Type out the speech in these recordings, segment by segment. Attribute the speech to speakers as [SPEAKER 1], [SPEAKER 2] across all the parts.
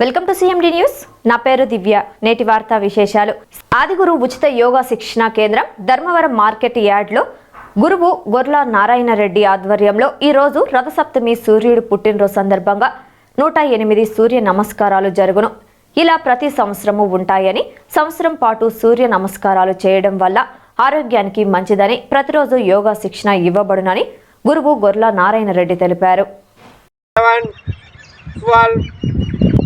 [SPEAKER 1] Welcome to CMD news. నా పేరు దివ్య. నేటి వార్తా విశేషాలు. ఆదిగురు ఉచిత యోగా శిక్షణా కేంద్రం ధర్మవరం మార్కెట్ యార్డ్లో గురువు గొర్ల నారాయణ రెడ్డి ఆధ్వర్యంలో ఈరోజు రథసప్తమి సూర్యుడు పుట్టినరోజు సందర్భంగా నూట ఎనిమిది సూర్య నమస్కారాలు జరుగును. ఇలా ప్రతి సంవత్సరము ఉంటాయని సంవత్సరం పాటు సూర్య నమస్కారాలు చేయడం వల్ల ఆరోగ్యానికి మంచిదని ప్రతిరోజు యోగా శిక్షణ ఇవ్వబడునని గురువు గొర్ల నారాయణ రెడ్డి తెలిపారు.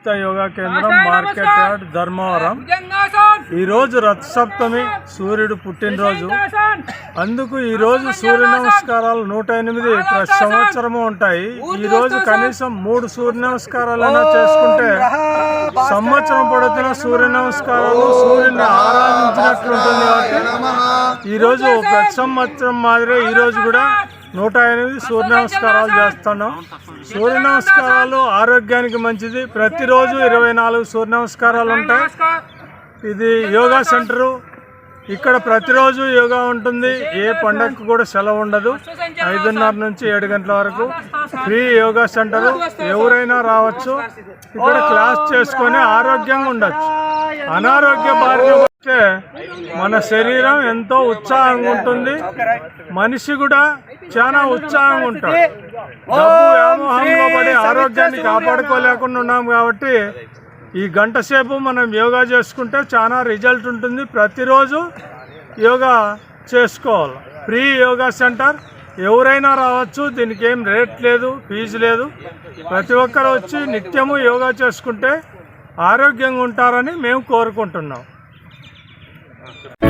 [SPEAKER 2] ఉచిత యోగా కేంద్రం మార్కెట్ యార్డ్ ధర్మవరం. ఈరోజు రథసప్తమి సూర్యుడు పుట్టినరోజు. అందుకు ఈరోజు సూర్య నమస్కారాలు నూట ఎనిమిది ప్రతి సంవత్సరము ఉంటాయి. ఈ రోజు కనీసం మూడు సూర్య నమస్కారాలైనా చేసుకుంటే సంవత్సరం పొడుతున్న సూర్య నమస్కారాలు సూర్యుని ఆరాధించినట్లు ఉంటుంది కాబట్టి ఈరోజు ప్రతి సంవత్సరం మాదిరి ఈరోజు కూడా నూట ఎనిమిది సూర్య నమస్కారాలు చేస్తున్నాం. సూర్య నమస్కారాలు ఆరోగ్యానికి మంచిది. ప్రతిరోజు ఇరవై నాలుగు సూర్య నమస్కారాలు ఉంటాయి. ఇది యోగా సెంటరు. ఇక్కడ ప్రతిరోజు యోగా ఉంటుంది. ఏ పండగకు కూడా సెలవు ఉండదు. ఐదున్నర నుంచి ఏడు గంటల వరకు ఫ్రీ యోగా సెంటర్. ఎవరైనా రావచ్చు. ఇక్కడ క్లాస్ చేసుకొని ఆరోగ్యంగా ఉండొచ్చు. అనారోగ్య బారిన పడితే మన శరీరం ఎంతో ఉత్సాహంగా ఉంటుంది. మనిషి కూడా చాలా ఉత్సాహంగా ఉంటాడు. వ్యామోహంలో పడి ఆరోగ్యాన్ని కాపాడుకోలేకుండా ఉన్నాం కాబట్టి ఈ గంట సేపు మనం యోగా చేసుకుంటే చాలా రిజల్ట్ ఉంటుంది. ప్రతిరోజు యోగా చేసుకోవాలి. Free yoga centre. ఎవరైనా రావచ్చు దీనికి ఏం రేట్ లేదు ఫీజు లేదు. ప్రతి ఒక్కరు వచ్చి నిత్యము యోగా చేసుకుంటే ఆరోగ్యంగా ఉంటారని మేము కోరుకుంటున్నాం. Yeah.